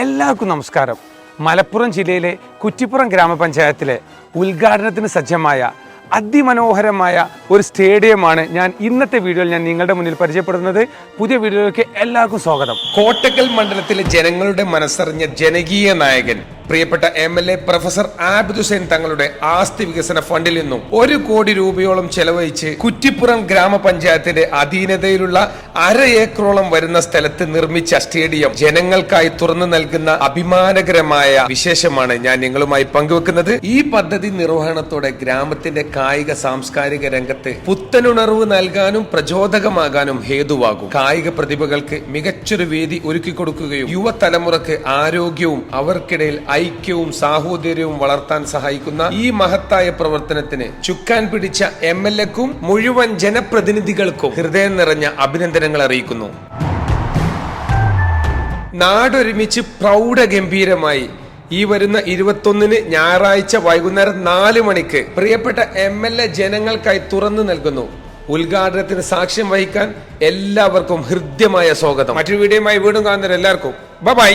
എല്ലാവർക്കും നമസ്കാരം. മലപ്പുറം ജില്ലയിലെ കുറ്റിപ്പുറം ഗ്രാമപഞ്ചായത്തിലെ ഉദ്ഘാടനത്തിന് സജ്ജമായ അതിമനോഹരമായ ഒരു സ്റ്റേഡിയമാണ് ഞാൻ ഇന്നത്തെ വീഡിയോയിൽ ഞാൻ നിങ്ങളുടെ മുന്നിൽ പരിചയപ്പെടുന്നത് പുതിയ വീഡിയോയിലേക്ക് എല്ലാവർക്കും സ്വാഗതം. കോട്ടക്കൽ മണ്ഡലത്തിലെ ജനങ്ങളുടെ മനസ്സറിഞ്ഞ ജനകീയ നായകൻ പ്രിയപ്പെട്ട M L A professor Abid Hussain തങ്ങളുടെ ആസ്തി വികസന ഫണ്ടിൽ നിന്നും ഒരു കോടി രൂപയോളം ചെലവഴിച്ച് കുറ്റിപ്പുറം ഗ്രാമപഞ്ചായത്തിന്റെ അധീനതയിലുള്ള അര ഏക്കറോളം വരുന്ന സ്ഥലത്ത് നിർമ്മിച്ച സ്റ്റേഡിയം ജനങ്ങൾക്കായി തുറന്നു നൽകുന്ന അഭിമാനകരമായ വിശേഷമാണ് ഞാൻ നിങ്ങളുമായി പങ്കുവെക്കുന്നത്. ഈ പദ്ധതി നിർവഹണത്തോടെ ഗ്രാമത്തിന്റെ കായിക സാംസ്കാരിക രംഗത്ത് പുത്തനുണർവ് നൽകാനും പ്രചോദകമാകാനും ഹേതുവാകും. കായിക പ്രതിഭകൾക്ക് മികച്ചൊരു വേദി ഒരുക്കി കൊടുക്കുകയും യുവതലമുറക്ക് ആരോഗ്യവും അവർക്കിടയിൽ ഐക്യവും സാഹോദര്യവും വളർത്താൻ സഹായിക്കുന്ന ഈ മഹത്തായ പ്രവർത്തനത്തിന് ചുക്കാൻ പിടിച്ച എം എൽ എക്കും മുഴുവൻ ജനപ്രതിനിധികൾക്കും ഹൃദയം നിറഞ്ഞ അഭിനന്ദനങ്ങൾ അറിയിക്കുന്നു. നാടൊരുമിച്ച് പ്രൗഢഗംഭീരമായി ഈ വരുന്ന ഇരുപത്തൊന്നിന് ഞായറാഴ്ച വൈകുന്നേരം നാല് മണിക്ക് പ്രിയപ്പെട്ട എം എൽ എ ജനങ്ങൾക്കായി തുറന്നു നൽകുന്നു. ഉദ്ഘാടനത്തിന് സാക്ഷ്യം വഹിക്കാൻ എല്ലാവർക്കും ഹൃദ്യമായ സ്വാഗതം. മറ്റൊരു വീഡിയോയുമായി വീണ്ടും കാണുന്നവർ എല്ലാവർക്കും ബൈ.